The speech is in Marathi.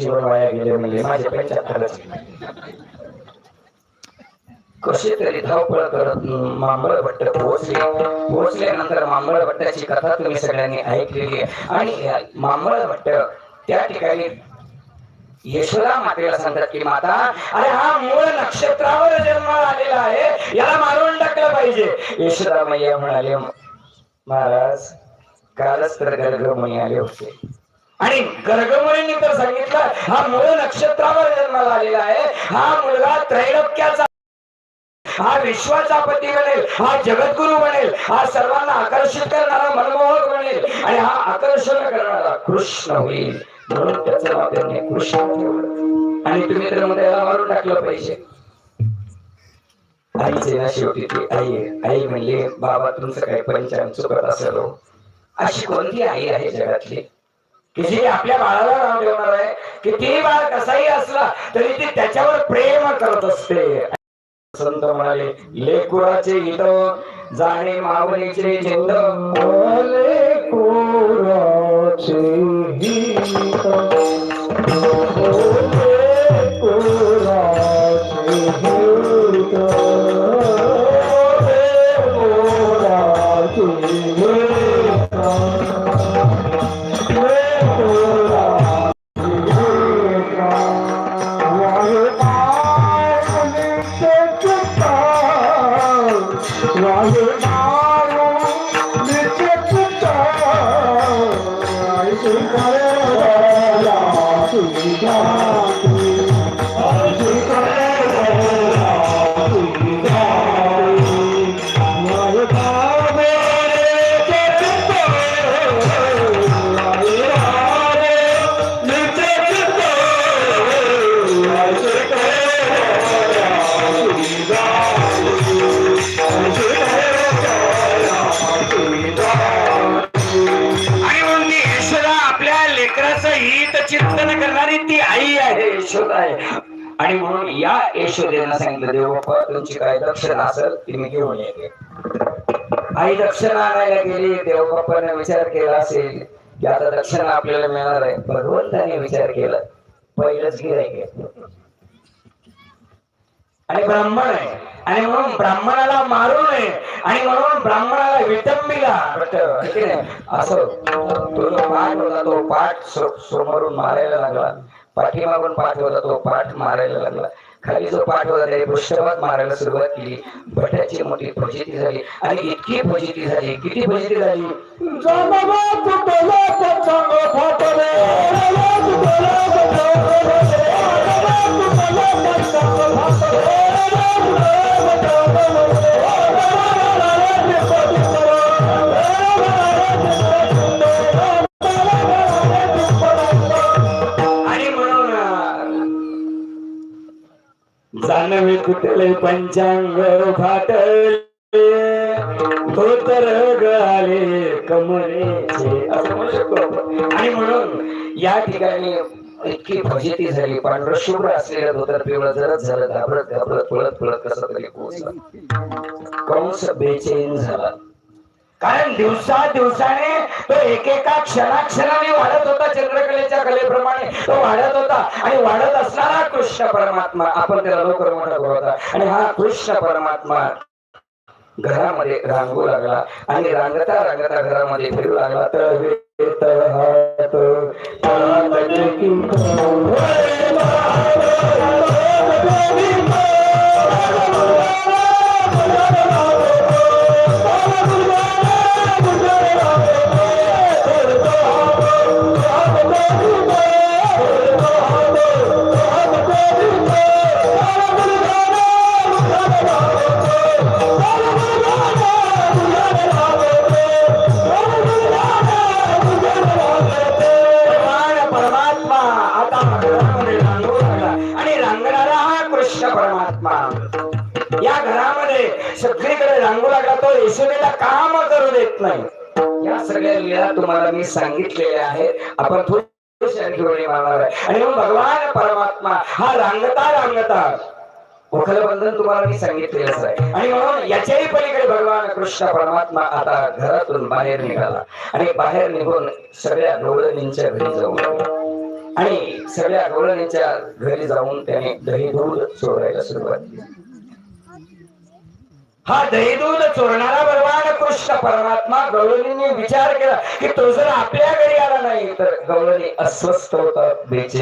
वाया गेले माझे पंच्याहत्तरच कशी तरी धावपळ करत मांबळ भट्ट पोहोचले पोहोचल्यानंतर मांबळ भट्टाची कथा तुम्ही सगळ्यांनी ऐकलेली आहे आणि मांबळ भट्ट त्या ठिकाणी यशोदा मातेला सांगतात की माता अरे हा मूळ नक्षत्रावर जन्म आलेला आहे याला मारून टाकलं पाहिजे यशोदा मैया म्हणाले महाराज कालच तर गर्गमणी आले होते आणि गर्गमुनींनी तर सांगितलं हा मूळ नक्षत्रावर जन्माला आलेला आहे. हा मुलगा त्रैलोक्याचा हा विश्वाचा पती बनेल हा जगद्गुरु बनेल हा सर्वांना आकर्षित करणारा मनमोहक बनेल आणि हा आकर्षण करणारा कृष्ण होईल. म्हणून त्याचं नाव त्यांनी कृष्ण ठेवलं आणि तुम्ही तर मध्ये मारून टाकलं पाहिजे आईचे ना शेवटी ती आई आहे. आई म्हणली बाबा तुमचं काय पंचांग चुकत असेल अशी कोणती आई आहे जगातली? की जी आपल्या बाळाला नाव ठेवणार आहे कितीही बाळ कसाही असला तरी ती त्याच्यावर प्रेम करत असते. संत म्हणाले लेकुराचे हित जाणे मावळीचे चिंत लेकुराचे हित चिंतन करणारी ती आई आहे यशोदा आहे. आणि म्हणून या यशोदेला सांगितलं देव बाप्पा तुमची काय दक्षिणा असेल ती मी घेऊन येते. आई दक्षिणा आणायला गेली देव बाप्पाने विचार केला असेल की आता दक्षिणा आपल्याला मिळणार आहे. भगवंताने विचार केला. पहिलंच गिरायक आणि ब्राह्मण आहे. आणि म्हणून ब्राह्मणाला मारू नये. आणि म्हणून ब्राह्मणाला विटंबिला असं तो जो पाठ होता तो पाठ समोरून मारायला लागला. पाठीमागून पाठ होता तो पाठ मारायला लागला. खाली जो पाठ होता त्याने पृष्ठभाग मारायला सुरुवात केली. भट्याची मोठी फजिती झाली. आणि इतकी फजिती झाली. किती फजिती झाली? जाणवे कुठले पंचांग फाटले? धोतर गळाले कमरेचे असं म्हणू शकतो आणि म्हणून या ठिकाणी इतकी फजिती झाली. पांढर शुभ्र असलेलं धोतर पिवळं जरत झालं. घाबरत घाबरत पळत पळत कसं तरी पोहोचला. कंस बेचैन झाला. कारण दिवसा दिवसाने तो एकेका क्षणाक्षणाने वाढत होता चंद्रकलेच्या कलेप्रमाणे. तो वाढत होता आणि वाढत असणारा कृष्ण परमात्मा. आपण त्याला लवकर मोठा होता आणि हा कृष्ण परमात्मा घरामध्ये रांगू लागला आणि रांगता रांगता घरामध्ये फिरू लागला. तर सगळीकडे रांगू लागला तो येशुबेला काम करू देत नाही. या सगळ्या लीला तुम्हाला मी सांगितलेल्या आहेत. आपण थोडी मारणार आहे. आणि म्हणून भगवान परमात्मा हा रांगता रांगता. बंधन तुम्हाला मी सांगितलेलंच आहे. आणि म्हणून याच्याही पलीकडे भगवान कृष्ण परमात्मा आता घरातून बाहेर निघाला. आणि बाहेर निघून सगळ्या गवळणींच्या घरी जाऊन आणि सगळ्या गवळणीच्या घरी जाऊन त्याने दही दूध चोरायला सुरुवात केली. हा दही चोरणारा भगवान कृष्ण परमात्मा गवळणींनी विचार केला की तो जर आपल्या घरी आला नाही तर गवळणी अस्वस्थ होतात बेचे